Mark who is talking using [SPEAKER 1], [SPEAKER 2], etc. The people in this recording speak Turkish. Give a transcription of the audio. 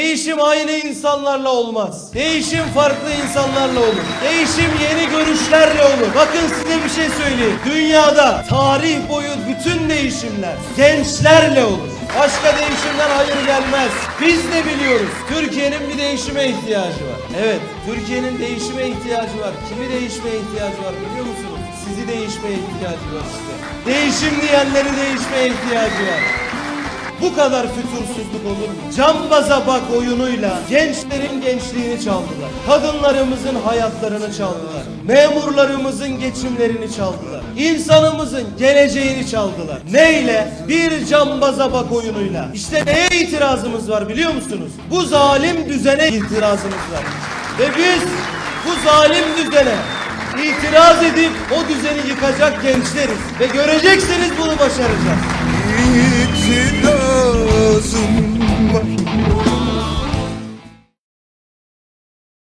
[SPEAKER 1] Değişim aynı insanlarla olmaz. Değişim farklı insanlarla olur. Değişim yeni görüşlerle olur. Bakın size bir şey söyleyeyim. Dünyada tarih boyu bütün değişimler gençlerle olur. Başka değişimden hayır gelmez. Biz de biliyoruz. Türkiye'nin bir değişime ihtiyacı var. Evet, Türkiye'nin değişime ihtiyacı var. Kimi değişmeye ihtiyacı var biliyor musunuz? Sizi değişmeye ihtiyacı var işte. Değişim diyenleri değişmeye ihtiyacı var. Bu kadar fütursuzluk olur mu? Cambaza bak oyunuyla gençlerin gençliğini çaldılar. Kadınlarımızın hayatlarını çaldılar. Memurlarımızın geçimlerini çaldılar. İnsanımızın geleceğini çaldılar. Neyle? Bir cambaza bak oyunuyla. İşte neye itirazımız var biliyor musunuz? Bu zalim düzene itirazımız var. Ve biz bu zalim düzene itiraz edip o düzeni yıkacak gençleriz. Ve göreceksiniz bunu başaracağız.
[SPEAKER 2] İtirazım